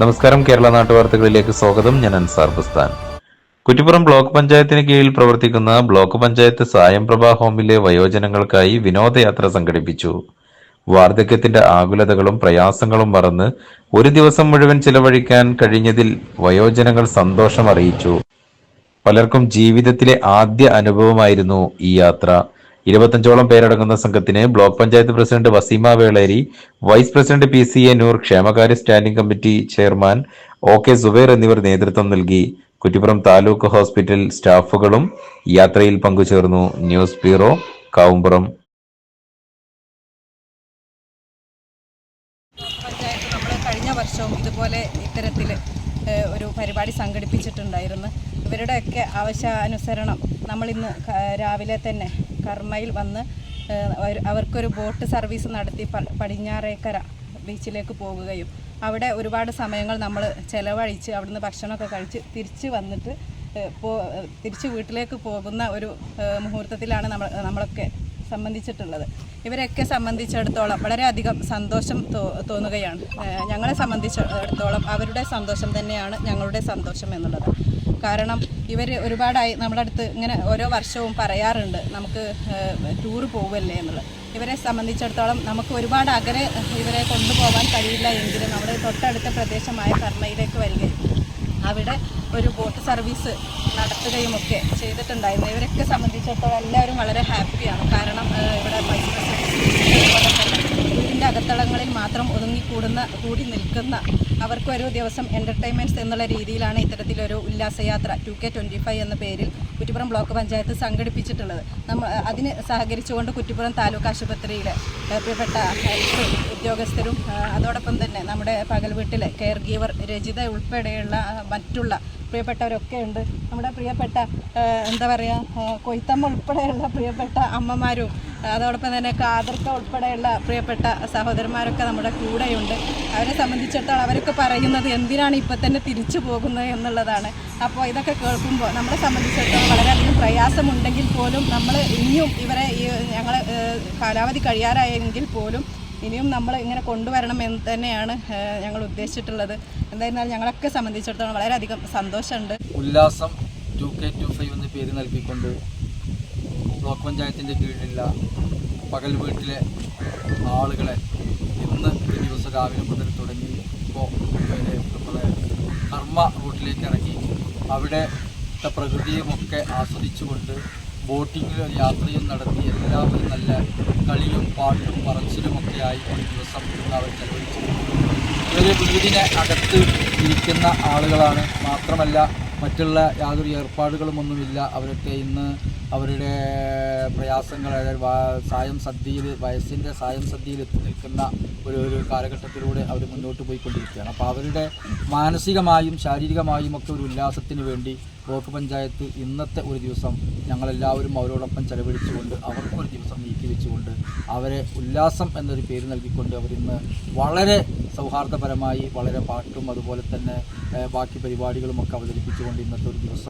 നമസ്കാരം കേരള നാട്ടുവാർത്തകളിലേക്ക് സ്വാഗതം. ഞാൻ അൻസാർ ബുസ്താൻ. കുറ്റിപ്പുറം ബ്ലോക്ക് പഞ്ചായത്തിന് കീഴിൽ പ്രവർത്തിക്കുന്ന ബ്ലോക്ക് പഞ്ചായത്ത് സായംപ്രഭ ഹോമിലെ വയോജനങ്ങൾക്കായി വിനോദയാത്ര സംഘടിപ്പിച്ചു. വാർദ്ധക്യത്തിന്റെ ആകുലതകളും പ്രയാസങ്ങളും മറന്ന് ഒരു ദിവസം മുഴുവൻ ചിലവഴിക്കാൻ കഴിഞ്ഞതിൽ വയോജനങ്ങൾ സന്തോഷം അറിയിച്ചു പലർക്കും ജീവിതത്തിലെ ആദ്യ അനുഭവമായിരുന്നു ഈ യാത്ര. ഇരുപത്തഞ്ചോളം പേരടങ്ങുന്ന സംഘത്തിന് block panchayat president Vaseema Veleri vice president P C A Noor ക്ഷേമകാര്യ standing committee chairman O K Subair എന്നിവർ നേതൃത്വം നൽകി. കുറ്റിപ്പുറം താലൂക്ക് ഹോസ്പിറ്റൽ സ്റ്റാഫുകളും യാത്രയിൽ പങ്കുചേർന്നു. ന്യൂസ് ബ്യൂറോ കാവുംപുറം നമ്മൾ കഴിഞ്ഞ വർഷവും ഇതുപോലെ ഇത്തരത്തിൽ ഒരു പരിപാടി സംഘടിപ്പിച്ചിട്ടുണ്ടായിരുന്നു. ഇവരുടെയൊക്കെ ആവശ്യാനുസരണം നമ്മളിന്ന് രാവിലെ തന്നെ കർമ്മയിൽ വന്ന് അവർക്കൊരു ബോട്ട് സർവീസ് നടത്തി പടിഞ്ഞാറേക്കര ബീച്ചിലേക്ക് പോകുകയും അവിടെ ഒരുപാട് സമയങ്ങൾ നമ്മൾ ചിലവഴിച്ച് അവിടുന്ന് ഭക്ഷണമൊക്കെ കഴിച്ച് തിരിച്ച് വന്നിട്ട് പോ തിരിച്ച് വീട്ടിലേക്ക് പോകുന്ന ഒരു മുഹൂർത്തത്തിലാണ് നമ്മൾ നമ്മളൊക്കെ സംബന്ധിച്ചിട്ടുള്ളത്. ഇവരെയൊക്കെ സംബന്ധിച്ചിടത്തോളം വളരെയധികം സന്തോഷം തോന്നുകയാണ്. ഞങ്ങളെ സംബന്ധിച്ചിടത്തോളം അവരുടെ സന്തോഷം തന്നെയാണ് ഞങ്ങളുടെ സന്തോഷം എന്നുള്ളത്. കാരണം ഇവർ ഒരുപാടായി നമ്മുടെ അടുത്ത് ഇങ്ങനെ ഓരോ വർഷവും പറയാറുണ്ട് നമുക്ക് ടൂർ പോവല്ലേ എന്നുള്ളത്. ഇവരെ സംബന്ധിച്ചിടത്തോളം നമുക്ക് ഒരുപാട് അകലെ ഇവരെ കൊണ്ടുപോകാൻ കഴിയില്ല എങ്കിലും നമ്മുടെ തൊട്ടടുത്ത പ്രദേശമായ കർമ്മയിലേക്ക് വരികയും അവിടെ ഒരു ബോട്ട് സർവീസ് നടത്തുകയുമൊക്കെ ചെയ്തിട്ടുണ്ടായിരുന്നു. ഇവരൊക്കെ സംബന്ധിച്ചിടത്തോളം എല്ലാവരും വളരെ ഹാപ്പിയാണ്. കാരണം ഇവിടെ മൈസൂർ പ്രസിഡന്റ് അതുപോലെ തന്നെ വീടിന്റെ അകത്തളങ്ങളിൽ മാത്രം ഒതുങ്ങി കൂടുന്ന കൂടി നിൽക്കുന്ന അവർക്കൊരു ദിവസം എന്റർടൈൻമെന്റ്സ് എന്നുള്ള രീതിയിലാണ് ഇത്തരത്തിലൊരു ഉല്ലാസയാത്ര ടു കെ ട്വന്റി ഫൈവ് എന്ന പേരിൽ കുറ്റിപ്പുറം ബ്ലോക്ക് പഞ്ചായത്ത് സംഘടിപ്പിച്ചിട്ടുള്ളത്. നമ്മൾ അതിന് സഹകരിച്ചുകൊണ്ട് കുറ്റിപ്പുറം താലൂക്ക് ആശുപത്രിയിലെ പ്രിയപ്പെട്ട ഉദ്യോഗസ്ഥരും അതോടൊപ്പം തന്നെ നമ്മുടെ പകൽ വീട്ടിലെ കെയർ ഗീവർ രചിത ഉൾപ്പെടെയുള്ള മറ്റുള്ള പ്രിയപ്പെട്ടവരൊക്കെ ഉണ്ട്. നമ്മുടെ പ്രിയപ്പെട്ട എന്താ പറയുക കൊയ്ത്തമ്മ ഉൾപ്പെടെയുള്ള പ്രിയപ്പെട്ട അമ്മമാരും അതോടൊപ്പം തന്നെ കാതർക്ക ഉൾപ്പെടെയുള്ള പ്രിയപ്പെട്ട സഹോദരന്മാരൊക്കെ നമ്മുടെ കൂടെയുണ്ട്. അവരെ സംബന്ധിച്ചിടത്തോളം അവരൊക്കെ പറയുന്നത് എന്തിനാണ് ഇപ്പം തന്നെ തിരിച്ചു പോകുന്നത് എന്നുള്ളതാണ്. അപ്പോൾ ഇതൊക്കെ കേൾക്കുമ്പോൾ നമ്മളെ സംബന്ധിച്ചിടത്തോളം വളരെയധികം പ്രയാസമുണ്ടെങ്കിൽ പോലും നമ്മൾ ഇനിയും ഇവരെ ഞങ്ങൾ കാലാവധി കഴിയാറായെങ്കിൽ പോലും ഇനിയും നമ്മൾ ഇങ്ങനെ കൊണ്ടുവരണം എന്ന് തന്നെയാണ് ഞങ്ങൾ ഉദ്ദേശിച്ചിട്ടുള്ളത്. എന്തായിരുന്നാലും ഞങ്ങളൊക്കെ സംബന്ധിച്ചിടത്തോളം വളരെയധികം സന്തോഷമുണ്ട്. ഉല്ലാസം ടു കെ ടു ഫൈവ് എന്ന പേര് നൽകിക്കൊണ്ട് ബ്ലോക്ക് പഞ്ചായത്തിന്റെ കീഴിലുള്ള പകൽ വീട്ടിലെ ആളുകളെ ഇന്ന് ഒരു ദിവസം രാവിലെ മുതൽ തുടങ്ങി ഇപ്പോൾ നമ്മുടെ കർമ്മ റൂട്ടിലേക്ക് ഇറങ്ങി. അവിടെ പ്രകൃതിയുമൊക്കെ ആസ്വദിച്ചുകൊണ്ട് ബോട്ടിങ്ങിൽ യാത്രയും നടത്തി. എല്ലാവരും നല്ല കളിയും പാട്ടും പറച്ചിലുമൊക്കെ ആയി ഒരു ദിവസം അവർ ചെലവഴിച്ചു ഒരു വീടിനെ അകത്ത് ഇരിക്കുന്ന ആളുകളാണ്. മാത്രമല്ല മറ്റുള്ള യാതൊരു ഏർപ്പാടുകളും ഒന്നുമില്ല അവരൊക്കെ ഇന്ന് അവരുടെ പ്രയാസങ്ങൾ സായം സദ്യയിൽ വയസ്സിന്റെ സായം സദ്യയിൽ എത്തി നിൽക്കുന്ന ഒരു ഒരു കാലഘട്ടത്തിലൂടെ അവർ മുന്നോട്ട് പോയിക്കൊണ്ടിരിക്കുകയാണ്. അപ്പോൾ അവരുടെ മാനസികമായും ശാരീരികമായും ഒക്കെ ഒരു ഉല്ലാസത്തിന് വേണ്ടി ബ്ലോക്ക് പഞ്ചായത്ത് ഇന്നത്തെ ഒരു ദിവസം ഞങ്ങളെല്ലാവരും അവരോടൊപ്പം ചെലവഴിച്ചുകൊണ്ട് അവർക്കൊരു ദിവസം നീക്കി വെച്ചുകൊണ്ട് അവരെ ഉല്ലാസം എന്നൊരു പേര് നൽകിക്കൊണ്ട് അവരിന്ന് വളരെ സൗഹാർദ്ദപരമായി വളരെ പാട്ടും അതുപോലെ തന്നെ ബാക്കി പരിപാടികളുമൊക്കെ അവതരിപ്പിച്ചുകൊണ്ട് ഇന്നത്തെ ഒരു ദിവസം